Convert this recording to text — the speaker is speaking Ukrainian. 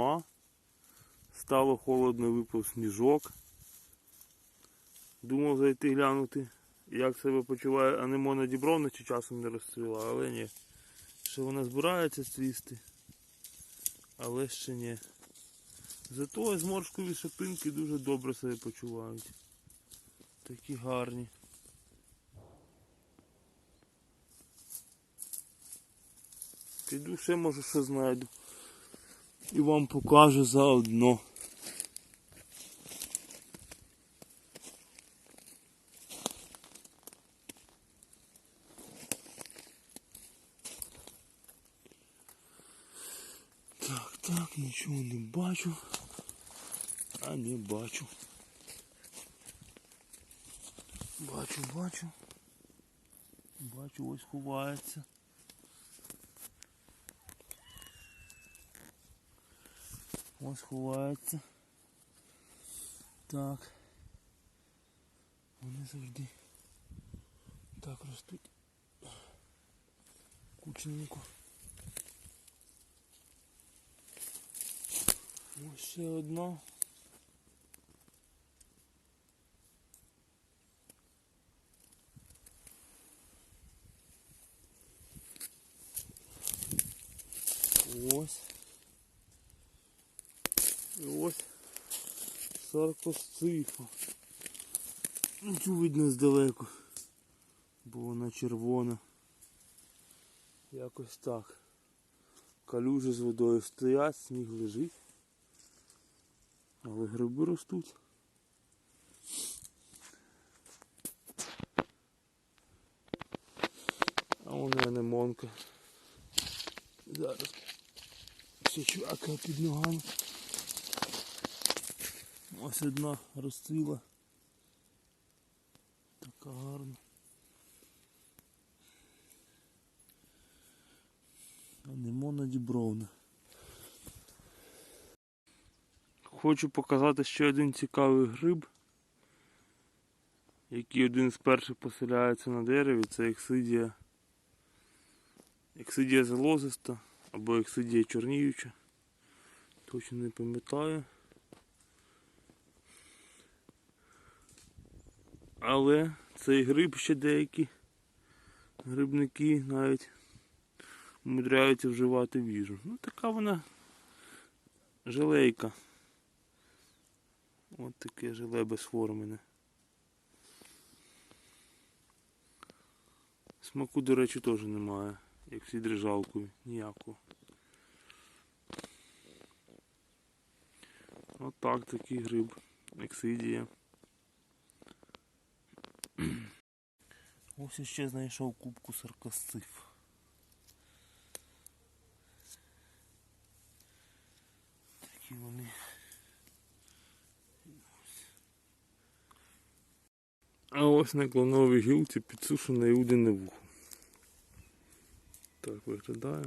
зима. Стало холодно, випав сніжок. Думав зайти глянути, як себе почуває анемона дібровна, чи часом не розцвіла, але ні. Ще вона збирається цвісти, але ще ні. Зато зморшкові шипинки дуже добре себе почувають. Такі гарні. Піду ще може що знайду. І вам покажу заодно. Так, так, нічого не бачу. А не бачу. Бачу, бачу. Бачу, ось ховається. Ось ховається. Так. Вони завжди так ростуть. Кучненько. Ось ще одна. Ось. І ось саркосцифа. Ну, цю видно здалеку, бо вона червона. Якось так. Калюжі з водою стоять, сніг лежить. Але гриби ростуть. А вона анемонка. Зараз ще чувака під ногами. Ось одна розцвіла. Така гарна. Анемона дібровна. Хочу показати ще один цікавий гриб, який один з перших поселяється на дереві, це ексидія. Ексидія зелозиста або ексидія чорніюча. Точно не пам'ятаю. Але цей гриб ще деякі грибники навіть умудряються вживати в їжу. Ну така вона желейка. От таке желе безформене. Смаку, до речі, теж немає, як всі дрижалкові, ніякого. От так такий гриб. Ексидія. Ось ще знайшов кубку саркосциф. Такі вони. А ось на клоновій гілці підсушене іудине вухо. Так виглядає.